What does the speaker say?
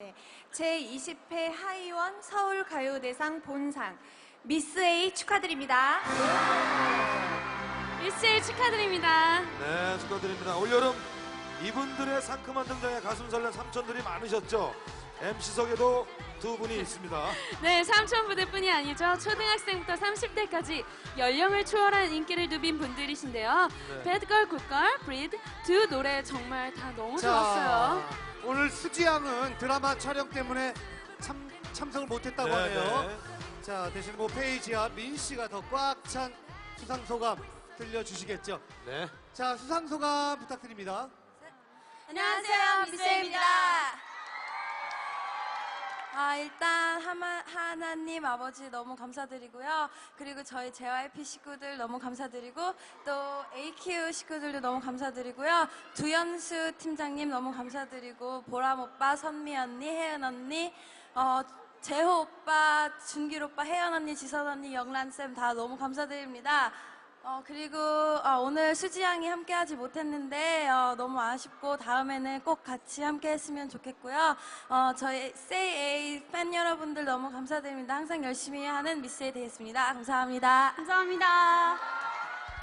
네, 제20회 하이원 서울가요대상 본상 미스 A 축하드립니다. 일세일 축하드립니다. 네, 축하드립니다. 올여름 이분들의 상큼한 등장에 가슴 설렌 삼촌들이 많으셨죠. MC석에도 두 분이 있습니다. 네, 삼촌 부대뿐이 아니죠. 초등학생부터 30대까지 연령을 초월한 인기를 누빈 분들이신데요. 네. 배드걸, 굿걸, 브리드 두 노래 정말 다 너무 좋았어요. 오늘 수지 양은 드라마 촬영 때문에 참, 참석을 못했다고 네, 하네요. 네. 자, 대신 뭐 페이지와 민 씨가 더 꽉 찬 수상 소감 들려주시겠죠. 네. 자, 수상 소감 부탁드립니다. 안녕하세요, 미스 A입니다. 아, 일단 하마, 하나님 아버지 너무 감사드리고요. 그리고 저희 JYP 식구들 너무 감사드리고 또 AQ 식구들도 너무 감사드리고요. 두현수 팀장님 너무 감사드리고 보람 오빠, 선미 언니, 혜연 언니, 어, 재호 오빠, 준길 오빠, 혜연 언니, 지선 언니, 영란 쌤 다 너무 감사드립니다. 어, 그리고 어, 오늘 수지 양이 함께 하지 못했는데 어, 너무 아쉽고 다음에는 꼭 같이 함께 했으면 좋겠고요. 어, 저희 A 팬 여러분들 너무 감사드립니다. 항상 열심히 하는 미스 A 되겠습니다. 감사합니다. 감사합니다.